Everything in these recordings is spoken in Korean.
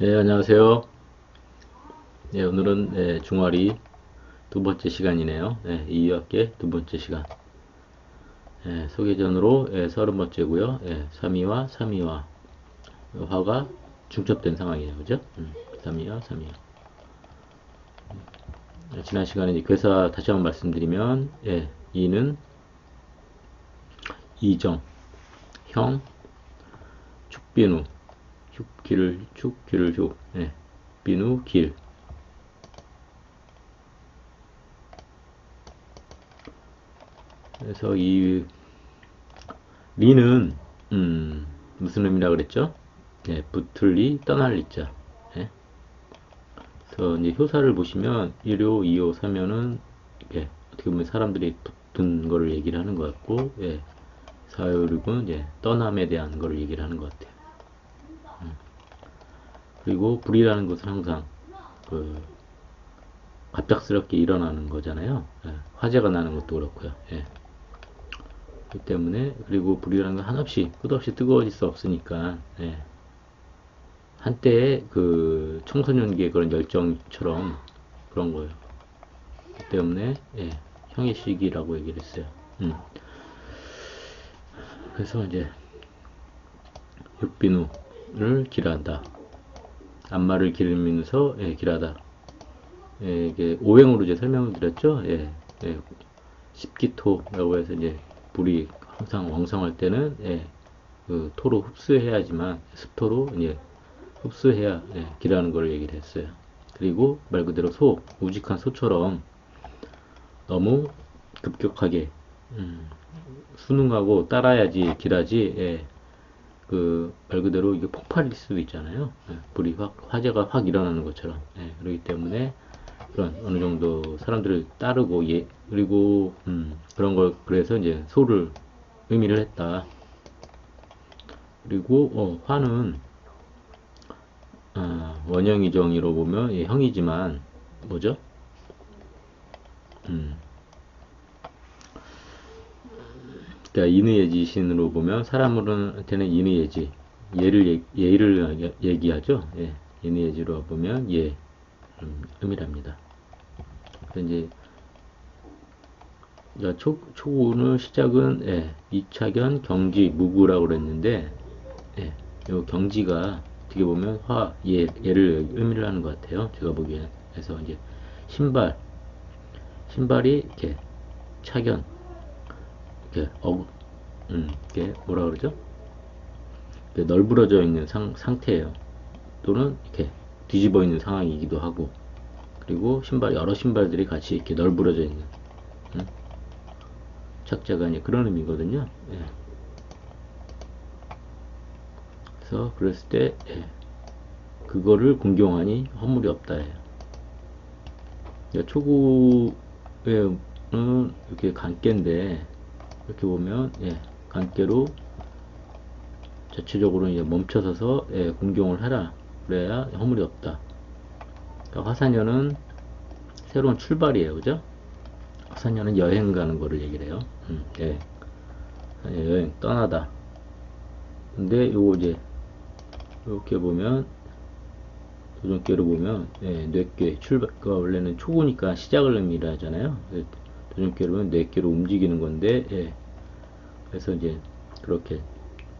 네, 안녕하세요. 네, 오늘은 네, 중화리 두 번째 시간이네요. 네, 2학기 두 번째 시간. 네, 소개전으로 네, 30번째고요. 네, 3위와 3위와 화가 중첩된 상황이에요. 그죠? 음, 3위와 3위와. 네, 지난 시간에 괴사 다시 한번 말씀드리면 예, 2는 이정, 형, 축비누, 축, 길, 축, 길을 juk, 예, 비누, 길. 그래서 이 리는 음, 무슨 의미라 그랬죠? 예, 붙을리, 떠날 리자. 예. 그래서 이제 효사를 보시면 1호, 2호, 3호는 예, 어떻게 보면 사람들이 붙은 거를 얘기를 하는 것 같고, 예, 4호, 6은 이제 떠남에 대한 거를 얘기를 하는 것 같아요. 음. 그리고 불이라는 것은 항상 그 갑작스럽게 일어나는 거잖아요. 예, 화재가 나는 것도 그렇고요. 예. 그렇기 때문에 그리고 불이라는 건 한없이 끝없이 뜨거워질 수 없으니까 예. 한때의 그 청소년기의 그런 열정처럼 그런 거예요. 그 때문에 예, 형의 시기라고 얘기를 했어요. 음. 그래서 이제 육비누를 길한다. 안마를 기르면서 예, 길하다. 예, 이게 오행으로 이제 설명을 드렸죠. 예, 예, 십기토라고 해서 이제 불이 항상 왕성할 때는 예, 그 토로 흡수해야지만 습토로 이제 흡수해야 예, 기라는 걸 얘기를 했어요. 그리고 말 그대로 소, 우직한 소처럼 너무 급격하게 음, 순응하고 따라야지 길하지 예, 그말 그대로 이게 폭발일 수도 있잖아요. 예, 불이 확 화재가 확 일어나는 것처럼 예, 그렇기 때문에 그런 어느 정도 사람들을 따르고 예 그리고 음, 그런 걸 그래서 이제 소를 의미를 했다. 그리고 어, 화는 아, 원형이 정의로 보면 예, 형이지만 뭐죠? 음. 그러니까 인의예지신으로 보면 사람으로한테는 인의예지 예를 예, 예를 얘기하죠. 예, 인의예지로 보면 예 음, 의미랍니다. 이제 자, 초, 초운의 시작은 예, 이차견 경지 무구라고 그랬는데 예, 요 경지가 어떻게 보면 화, 예, 예를 의미를 하는 것 같아요. 제가 보기에는. 그래서 이제 신발, 신발이 이렇게 차견, 이렇게 어, 음, 이게 뭐라 그러죠? 이렇게 널브러져 있는 상, 상태예요. 또는 이렇게 뒤집어 있는 상황이기도 하고, 그리고 신발 여러 신발들이 같이 이렇게 널브러져 있는 음? 착자가 이제 그런 의미거든요. 예. 그래서 그랬을 때 예. 그거를 공경하니 허물이 없다예요. 그러니까 초구에는 이렇게 간깨인데 이렇게 보면 예, 간깨로 자체적으로 이제 멈춰서서 예, 공경을 하라 그래야 허물이 없다. 그러니까 화사녀는 새로운 출발이에요, 그죠? 화사녀는 여행 가는 거를 얘기를 해요. 음, 예. 여행 떠나다. 근데 요거 이제 이렇게 보면 도전계로 보면 예, 뇌계 출발가 원래는 초구니까 시작을 의미를 하잖아요. 보면 뇌계로 움직이는 건데 예. 그래서 이제 그렇게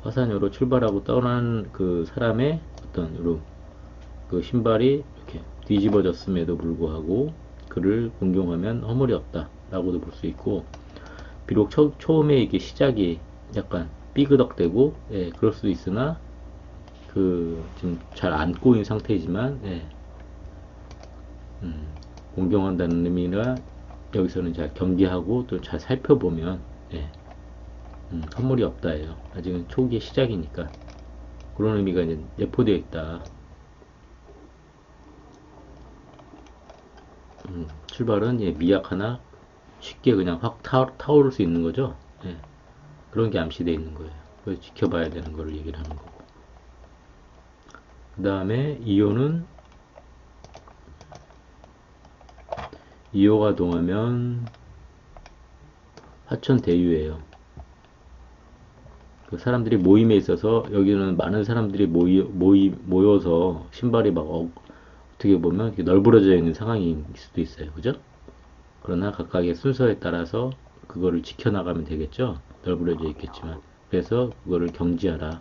화산으로 출발하고 떠난 그 사람의 어떤 이런 그 신발이 이렇게 뒤집어졌음에도 불구하고 그를 공경하면 허물이 없다 라고도 볼 수 있고 비록 처, 처음에 이게 시작이 약간 삐그덕대고 예, 그럴 수도 있으나 그 지금 잘 안고 있는 상태이지만 예, 음, 공경한다는 의미가 여기서는 잘 경계하고 또 잘 살펴보면 예, 음, 선물이 없다예요. 아직은 초기의 시작이니까 그런 의미가 이제 내포되어 있다. 음, 출발은 예, 미약하나 쉽게 그냥 확 타, 타오를 수 있는 거죠. 예, 그런 게 암시되어 있는 거예요. 그래서 지켜봐야 되는 거를 얘기를 하는 거고. 그 다음에 이호는 이호가 동하면 화천 대유예요. 그 사람들이 모임에 있어서 여기는 많은 사람들이 모이, 모이, 모여서 신발이 막 어, 떻게 보면 이렇게 널브러져 있는 상황일 수도 있어요. 그죠? 그러나 각각의 순서에 따라서 그거를 지켜나가면 되겠죠? 널브러져 있겠지만. 그래서 그거를 경지하라.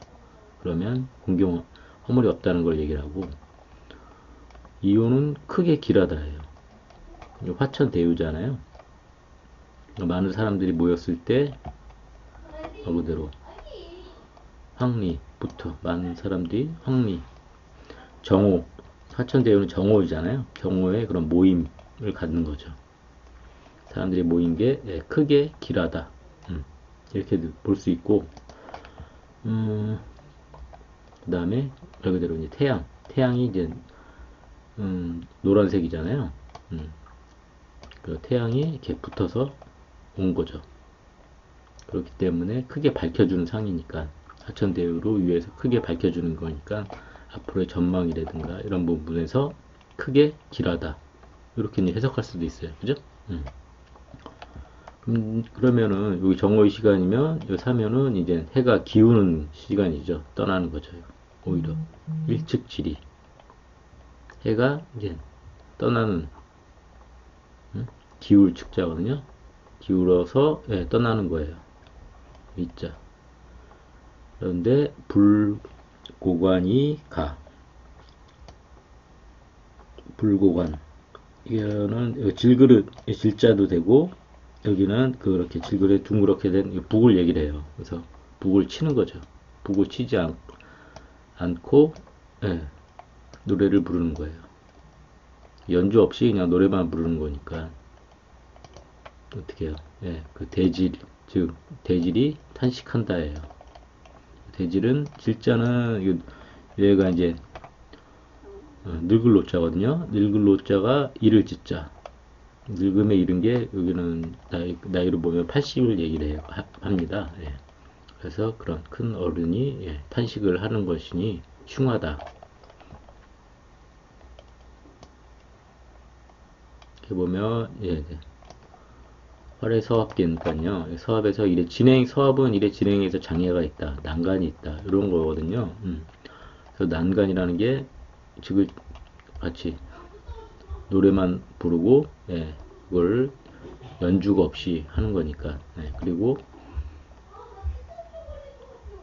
그러면 공경 허물이 없다는 걸 얘기를 하고 이유는 크게 길하다예요. 화천 대유잖아요. 많은 사람들이 모였을 때 말 그대로 황리부터 많은 사람들이 황리 정오 화천 대유는 정오이잖아요. 정오에 그런 모임을 갖는 거죠. 사람들이 모인 게 예, 크게 길하다. 음, 이렇게 볼 수 있고 음, 그 다음에 말 그대로 이제 태양 태양이 이제 음, 노란색이잖아요. 음, 그 태양이 이렇게 붙어서 온 거죠. 그렇기 때문에 크게 밝혀주는 상이니까 하천대유로 위에서 크게 밝혀주는 거니까 앞으로의 전망이라든가 이런 부분에서 크게 길하다 이렇게 해석할 수도 있어요. 그죠? 음. 음, 그러면은 여기 정오의 시간이면 여기 사면은 이제 해가 기우는 시간이죠. 떠나는 거죠. 오히려 일측 지리 해가 이제 떠나는 음? 기울 축자거든요. 기울어서 예, 떠나는 거예요. 위자. 그런데 불고관이 가. 불고관. 이거는 질그릇 질자도 되고 여기는 그렇게 질그릇 둥그렇게 된 북을 얘기를 해요. 그래서 북을 치는 거죠. 북을 치지 않, 않고 예, 노래를 부르는 거예요. 연주 없이 그냥 노래만 부르는 거니까 어떻게 해요? 예, 그 대질 즉 대질이 탄식한다예요. 대질은 질자는 얘가 이제 어, 늙을 노자거든요. 늙을 노자가 이를 짓자. 늙음에 이른 게 여기는 나이, 나이로 보면 80을 얘기를 해요, 하, 합니다. 예. 그래서 그런 큰 어른이 예, 탄식을 하는 것이니 흉하다. 이렇게 보면 예, 네. 활의 서합기니까요. 서합에서 일의 진행, 서합은 일의 진행에서 장애가 있다, 난간이 있다 이런 거거든요. 음. 그래서 난간이라는 게 지금 같이 노래만 부르고 예, 그걸 연주가 없이 하는 거니까. 예, 그리고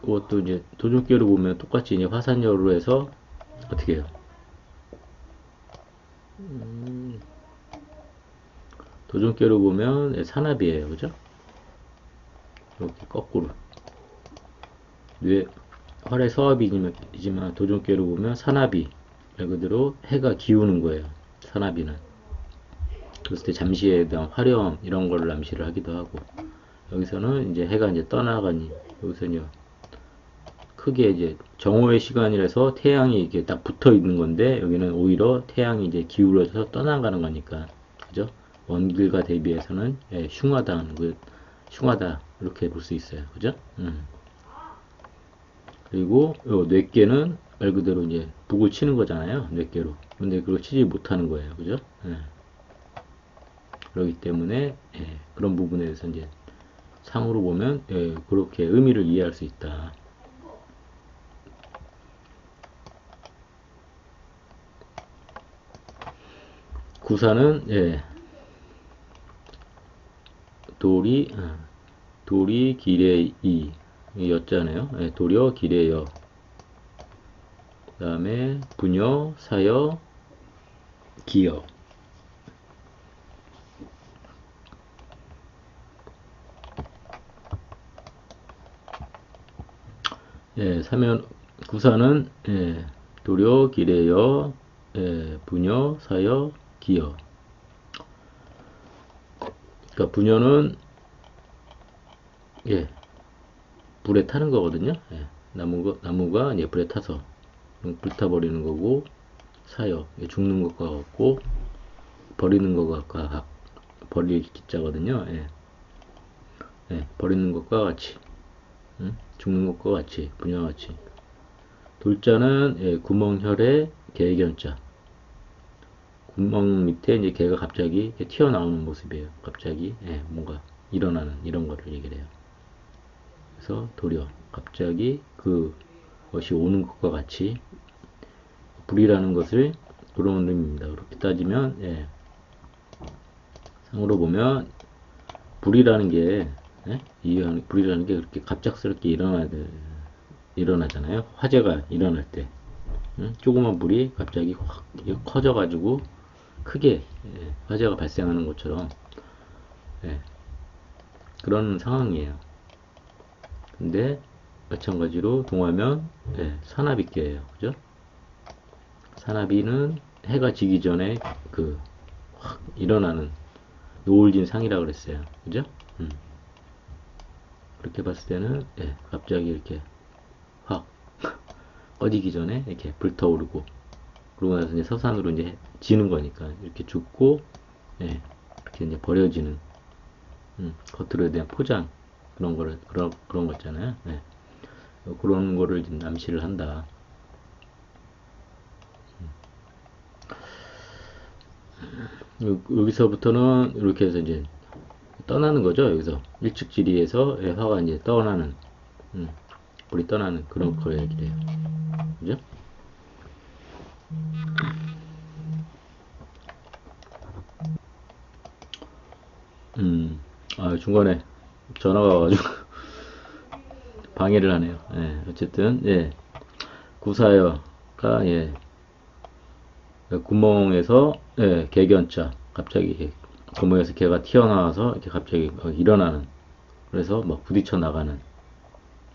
그것도 이제 도중계로 보면 똑같이 이제 화산열로 해서 어떻게 해요? 음, 도중계로 보면 예, 산압이에요, 그죠? 이렇게 거꾸로. 뇌 활의 서압이지만 도중계로 보면 산압이 말 그대로 해가 기우는 거예요. 산압이는. 그랬을 때 잠시에 대한 화려함 이런 걸 암시를 하기도 하고 여기서는 이제 해가 이제 떠나가니 여기서는요 크게 이제 정오의 시간이라서 태양이 이렇게 딱 붙어 있는 건데 여기는 오히려 태양이 이제 기울어져서 떠나가는 거니까 원길과 대비해서는 예, 흉하다 그 흉하다 이렇게 볼 수 있어요 그죠 음. 그리고 요 뇌께는 말 그대로 이제 북을 치는 거잖아요 뇌께로 근데 그걸 치지 못하는 거예요 그죠 예. 그렇기 때문에 예, 그런 부분에 대해서 이제 상으로 보면 예, 그렇게 의미를 이해할 수 있다. 구사는 예, 돌이 어, 돌이 길에 이 였잖아요. 예, 도려 길에 여. 그 다음에 부녀 사여 기여. 예, 사면 구사는 예, 도려 기래여 예, 부녀 사여 기여 그러니까 부녀는 예 불에 타는 거거든요. 예, 나무가 나무가 이제 불에 타서 불타버리는 거고 사여 예, 죽는 것과 같고 버리는 것과 같 버릴 기자거든요. 예. 예, 버리는 것과 같이. 응? 죽는 것과 같이 분야같이. 돌자는 예, 구멍혈의 개견자 구멍 밑에 이제 개가 갑자기 튀어나오는 모습이에요 갑자기 예, 뭔가 일어나는 이런 거를 얘기를 해요 그래서 도려 갑자기 그것이 오는 것과 같이 불이라는 것을 그런 의미입니다. 그렇게 따지면 예. 상으로 보면 불이라는 게 예? 이 불이라는 게 그렇게 갑작스럽게 일어나 일어나잖아요. 화재가 일어날 때 응? 조그만 불이 갑자기 확 커져가지고 크게 예, 화재가 발생하는 것처럼 예, 그런 상황이에요. 근데 마찬가지로 동하면 예, 산화비계예요. 그죠? 산화비는 해가 지기 전에 그 확 일어나는 노을진 상이라고 그랬어요. 그죠? 음. 그렇게 봤을 때는 예, 갑자기 이렇게 확 꺼지기 전에 이렇게 불타오르고 그러고 나서 이제 서산으로 이제 지는 거니까 이렇게 죽고 예, 이렇게 이제 버려지는 음, 겉으로에 대한 포장 그런 거를 그런 그런 거 있잖아요. 예. 그런 거를 지금 남시를 한다. 음. 여기서부터는 이렇게 해서 이제 떠나는 거죠. 여기서 일축지리에서 예, 화가 이제 떠나는 음, 불이 떠나는 그런 거 얘기를 해요. 그죠? 음, 아, 중간에 전화가 와가지고 방해를 하네요. 예, 어쨌든, 예, 구사여가, 예, 구멍에서, 예, 개견자, 갑자기, 구멍에서 개가 튀어나와서, 이렇게 갑자기 막 일어나는, 그래서 막 부딪혀 나가는,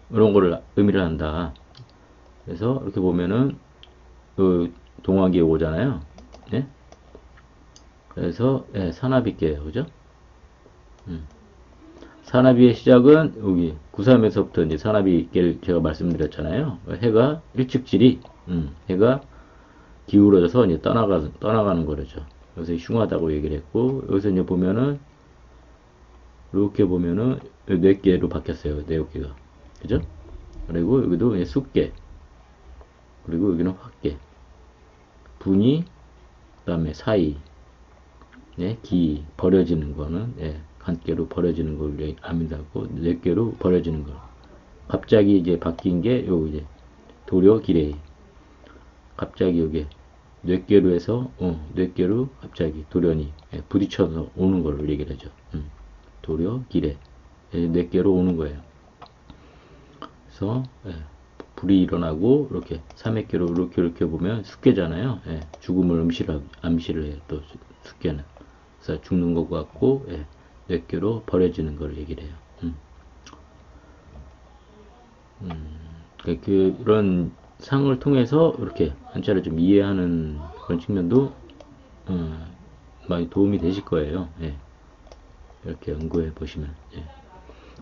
이런 거를 의미를 한다. 그래서 이렇게 보면은 그 동화기에 오잖아요. 예? 그래서 예, 산화비계예요. 그죠? 음. 산화비의 시작은 여기 93에서부터 이제 산화비계를 제가 말씀드렸잖아요. 해가 일축질이 음, 해가 기울어져서 이제 떠나가 떠나가는 거죠. 여기서 흉하다고 얘기를 했고 여기서 이제 보면은 이렇게 보면은 뇌계로 바뀌었어요. 뇌계가 그죠? 그리고 여기도 숫계 그리고 여기는 확계 분이 그 다음에 사이 예, 기 버려지는 거는 예, 간계로 버려지는 걸 압니다고 넷계로 버려지는 거 갑자기 이제 바뀐 게 요 이제 도료 기레 갑자기 여기 뇌계로 해서 어, 뇌계로 갑자기 돌연이 예, 부딪혀서 오는 걸 얘기를 하죠. 음, 도료 기레 예, 뇌계로 오는 거예요. 그래서 예, 불이 일어나고 이렇게 삼액계로 이렇게 이렇게 보면 숙계잖아요. 예, 죽음을 암시를 암시를 해요. 또 숙계는 그래서 죽는 것 같고 예, 뇌계로 버려지는 걸 얘기를 해요. 음. 음, 그러니까 그런 상을 통해서 이렇게 한자를 좀 이해하는 그런 측면도 어, 많이 도움이 되실 거예요. 예. 이렇게 연구해 보시면. 예.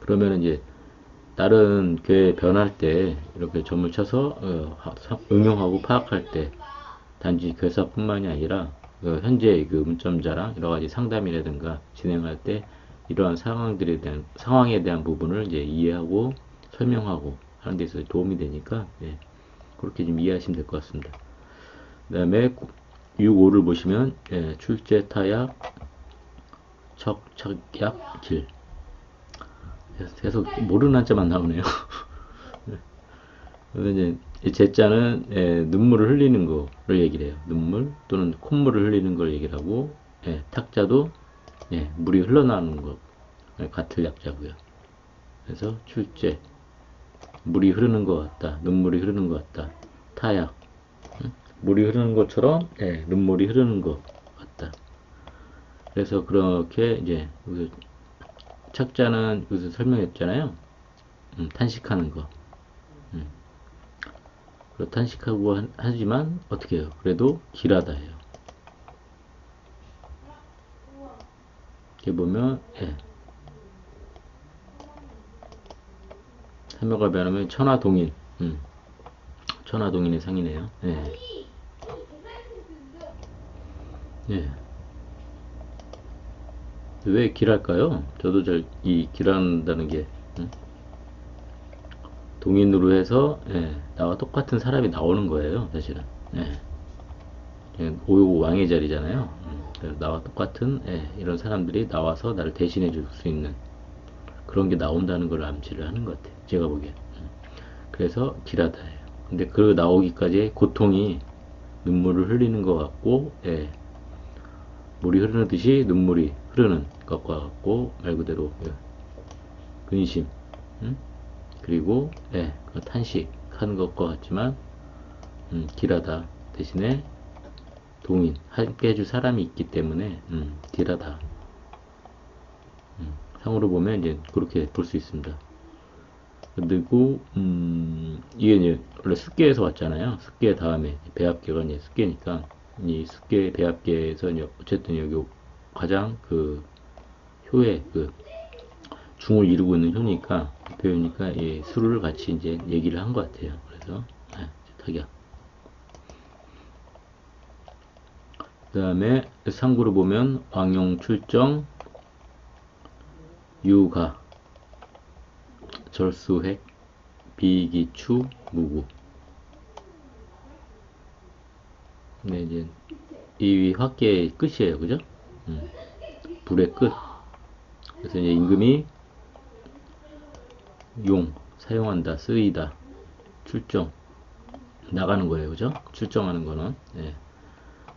그러면 이제 다른 교회 변할 때 이렇게 점을 쳐서 어, 응용하고 파악할 때 단지 교사뿐만이 아니라 그 현재 그 문점자랑 여러 가지 상담이라든가 진행할 때 이러한 상황들에 대한 상황에 대한 부분을 이제 이해하고 설명하고 하는 데서 도움이 되니까 예, 그렇게 좀 이해하시면 될 것 같습니다. 그 다음에 6, 5를 보시면 예, 출제 타약 척척약 길 계속 모르는 한자만 나오네요. 그래서 이제 제자는 예, 눈물을 흘리는 거를 얘기를 해요. 눈물 또는 콧물을 흘리는 걸 얘기를 하고 예, 탁자도 예, 물이 흘러나오는 것 같을 약자고요. 그래서 출제 물이 흐르는 것 같다. 눈물이 흐르는 것 같다. 타약 응? 물이 흐르는 것처럼 예, 눈물이 흐르는 것 같다. 그래서 그렇게 이제 착자는 여기서 설명했잖아요. 음, 탄식하는 거. 음. 탄식하고 하, 하지만 어떻게 해요? 그래도 길하다 해요. 이렇게 보면 예. 참여가 변하면 천하 동인. 음. 천하 동인의 상이네요. 예. 예. 왜 길할까요? 저도 잘 이 길한다는 게 응? 동인으로 해서 예, 나와 똑같은 사람이 나오는 거예요, 사실은. 예. 오요 왕의 자리잖아요. 음, 나와 똑같은 예, 이런 사람들이 나와서 나를 대신해 줄 수 있는 그런 게 나온다는 걸 암시를 하는 것 같아요. 제가 보기엔. 음. 그래서 길하다예요. 근데 그 나오기까지 고통이 눈물을 흘리는 것 같고, 예. 물이 흐르는 듯이 눈물이 흐르는 것과 같고, 말 그대로, 예. 근심, 음? 그리고, 예, 그 탄식하는 것과 같지만, 음, 길하다. 대신에 동인, 함께 해줄 사람이 있기 때문에, 음, 길하다. 음, 상으로 보면 이제 그렇게 볼 수 있습니다. 그리고 음, 이게 이제 원래 습계에서 왔잖아요. 습계 다음에 배합계가 이제 습계니까 이 습계 배합계에서 어쨌든 여기 가장 그 효의 그 중을 이루고 있는 효니까 배우니까 이 수를 같이 이제 얘기를 한 것 같아요. 그래서 네, 타격. 그 다음에 상구를 보면 왕용 출정 유가 절수핵 비기추 무구. 네 이제 이 확계의 끝이에요. 그죠? 음, 불의 끝. 그래서 이제 임금이 용 사용한다 쓰이다 출정. 나가는 거예요. 그죠? 출정하는 거는. 예.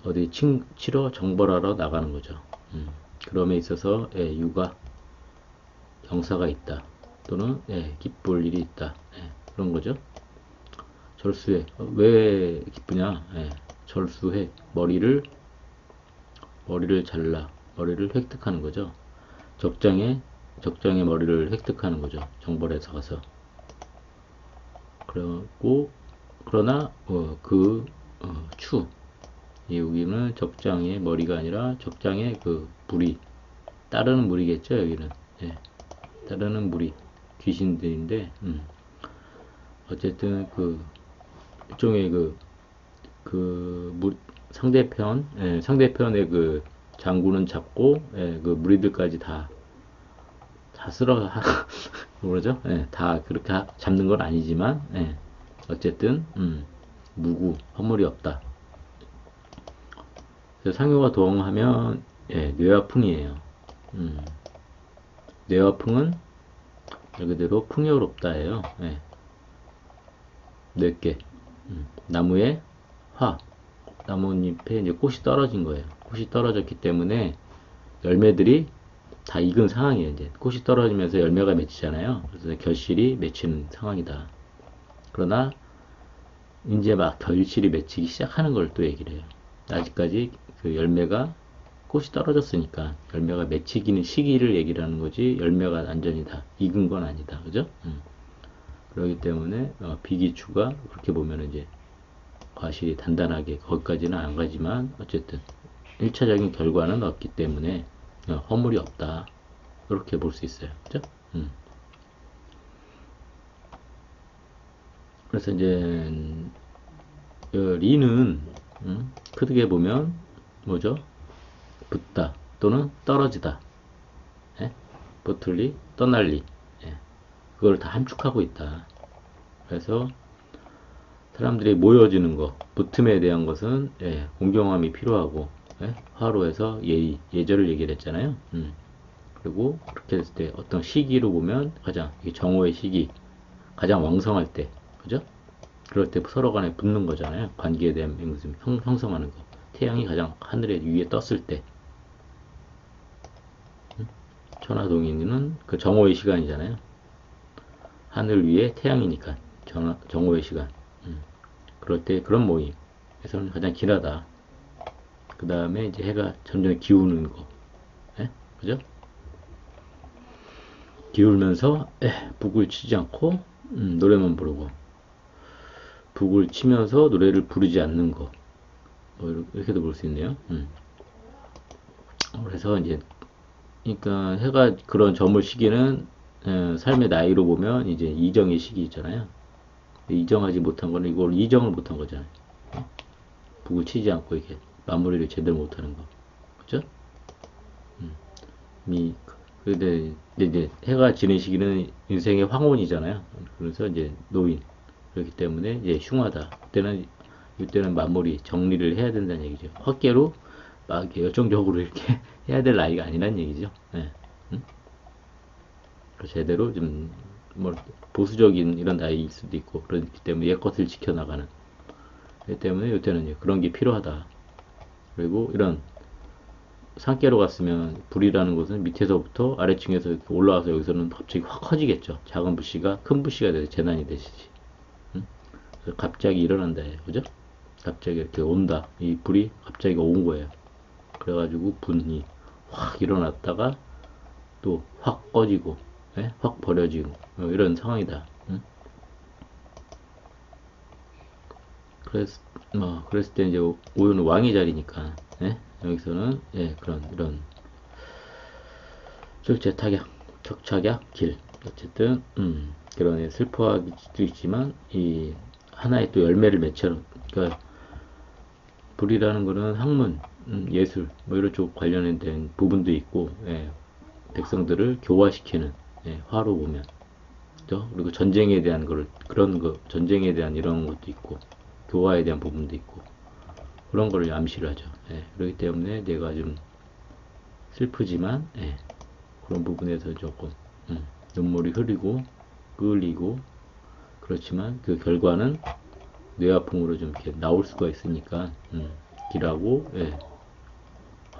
어디 친, 치러 정벌하러 나가는 거죠. 음, 그럼에 있어서 예, 유가 경사가 있다. 또는 예, 기쁠 일이 있다. 예, 그런 거죠. 절수해 어, 왜 기쁘냐? 예, 절수해 머리를 머리를 잘라. 머리를 획득하는 거죠. 적장에 적장의 머리를 획득하는 거죠. 정벌에서 가서. 그리고 그러나 어, 그 어, 추 여기는 적장의 머리가 아니라 적장의 그 무리 따르는 무리겠죠 여기는 예. 따르는 무리 귀신들인데 음. 어쨌든 그 일종의 그, 그 무, 상대편 예, 상대편의 그 장군은 잡고 예, 그 무리들까지 다다 쓸어 뭐죠? 예, 다 그렇게 하- 잡는 건 아니지만 예, 어쨌든 음, 무구 허물이 없다. 상효가 도엉하면 예, 뇌화풍이에요. 음. 뇌화풍은 말 그대로 풍요롭다예요. 예. 뇌게 음. 나무에 화 나뭇잎에 이제 꽃이 떨어진 거예요. 꽃이 떨어졌기 때문에 열매들이 다 익은 상황이에요. 이제 꽃이 떨어지면서 열매가 맺히잖아요. 그래서 결실이 맺히는 상황이다. 그러나 이제 막 결실이 맺히기 시작하는 걸 또 얘기를 해요. 아직까지 그 열매가 꽃이 떨어졌으니까 열매가 맺히기는 시기를 얘기를 하는 거지 열매가 완전히 다 익은 건 아니다. 그죠? 음. 그렇기 때문에 어, 비기추가 그렇게 보면 이제 과실이 단단하게 거기까지는 안 가지만 어쨌든 1차적인 결과는 없기 때문에 어, 허물이 없다. 그렇게 볼 수 있어요. 그죠? 음. 그래서 이제 어, 리는 음, 크게 보면 뭐죠? 붙다 또는 떨어지다. 예? 버틀리, 떠날리. 예. 그걸 다 함축하고 있다. 그래서 사람들이 모여지는 것, 붙음에 대한 것은 예, 공경함이 필요하고 예? 화로에서 예의, 예절을 얘기를 했잖아요. 음. 그리고 그렇게 됐을 때 어떤 시기로 보면 가장 이 정오의 시기, 가장 왕성할 때, 그죠? 그럴 때 서로 간에 붙는 거잖아요. 관계에 대한 형, 형성하는 거. 태양이 가장 하늘에 위에 떴을 때. 음? 천하동인은 그 정오의 시간이잖아요. 하늘 위에 태양이니까 정, 정오의 시간. 음. 그럴 때 그런 모임에서는 가장 길하다. 그 다음에 이제 해가 점점 기우는 거. 예? 그죠? 기울면서 에, 북을 치지 않고 음, 노래만 부르고 북을 치면서 노래를 부르지 않는 거. 뭐 이렇게도 볼 수 있네요. 음. 그래서 이제 그러니까 해가 그런 저물 시기는 에, 삶의 나이로 보면 이제 이정의 시기 있잖아요. 이정하지 못한 거는 이걸 이정을 못한 거잖아요. 어? 북을 치지 않고 이렇게 마무리를 제대로 못하는 거, 그죠? 음. 미 근데 이제 해가 지는 시기는 인생의 황혼이잖아요. 그래서 이제 노인 그렇기 때문에 이제 흉하다. 그때는 이때는 마무리 정리를 해야 된다는 얘기죠. 헛개로 막 이렇게 열정적으로 이렇게 해야 될 나이가 아니란 얘기죠. 예. 응? 제대로 좀 뭐 보수적인 이런 나이일 수도 있고 그렇기 때문에 옛 것을 지켜나가는 그렇기 때문에 이때는 그런 게 필요하다. 그리고 이런 산깨로 갔으면 불이라는 것은 밑에서부터 아래층에서 올라와서 여기서는 갑자기 확 커지겠죠. 작은 불씨가 큰 불씨가 돼서 재난이 되시지. 갑자기 일어난다. 그죠? 갑자기 이렇게 온다. 이 불이 갑자기 온 거예요. 그래가지고 분이 확 일어났다가 또 확 꺼지고, 예? 확 버려지고, 어, 이런 상황이다. 응? 그래서, 뭐, 그랬을 때 이제 오유는 왕의 자리니까, 예? 여기서는, 예, 그런, 이런, 출제 타격, 척착약, 길. 어쨌든, 음, 그런 예, 슬퍼할 수도 있지만, 이, 하나의 또 열매를 맺혀, 그러니까, 불이라는 거는 학문, 음, 예술, 뭐 이런 쪽 관련된 부분도 있고, 예, 백성들을 교화시키는, 예, 화로 보면. 또, 그리고 전쟁에 대한 거를, 그런 거, 전쟁에 대한 이런 것도 있고, 교화에 대한 부분도 있고, 그런 거를 암시를 하죠. 예, 그렇기 때문에 내가 좀 슬프지만, 예, 그런 부분에서 조금, 음, 눈물이 흐르고, 끌리고, 그렇지만 그 결과는 뇌아픔으로 좀 이렇게 나올 수가 있으니까, 음, 길하고, 예,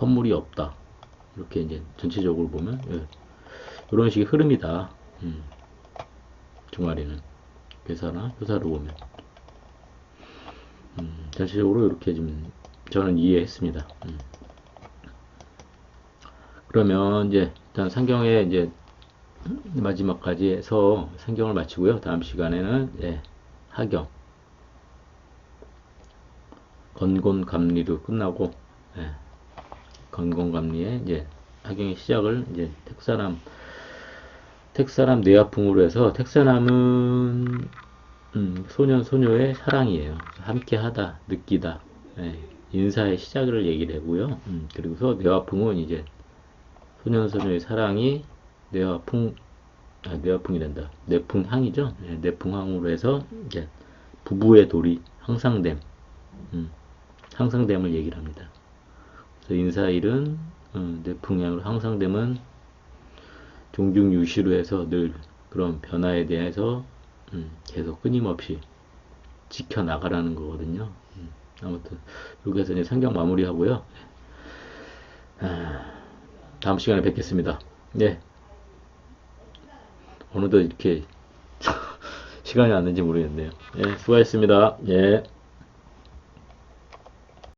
허물이 없다. 이렇게 이제 전체적으로 보면, 예, 이런 식의 흐름이다. 음, 중아리는. 괴사나 효사로 보면. 음, 전체적으로 이렇게 좀 저는 이해했습니다. 음. 그러면 이제 일단 상경의 이제 마지막까지 해서 상경을 마치고요. 다음 시간에는 예, 하경 건곤감리로 끝나고 예, 건곤감리의 이제 하경의 시작을 이제 택사람 택사람 뇌아풍으로 해서 택사람은 음, 소년 소녀의 사랑이에요. 함께하다, 느끼다, 예, 인사의 시작을 얘기를 하고요. 음, 그리고서 뇌화풍은 이제 소년 소녀의 사랑이 뇌화풍, 아, 뇌화풍이란다. 뇌풍향이죠. 예, 뇌풍향으로 해서 이제 부부의 돌이 항상됨, 음, 항상됨을 얘기를 합니다. 그래서 인사일은 음, 뇌풍향으로 항상됨은 종중유시로 해서 늘 그런 변화에 대해서 음, 계속 끊임없이 지켜나가라는 거거든요. 음, 아무튼 해서 이제 상경 마무리하고요. 아, 다음 시간에 뵙겠습니다. 네. 어느덧 이렇게 시간이 왔는지 모르겠네요. 예, 수고하셨습니다. 예.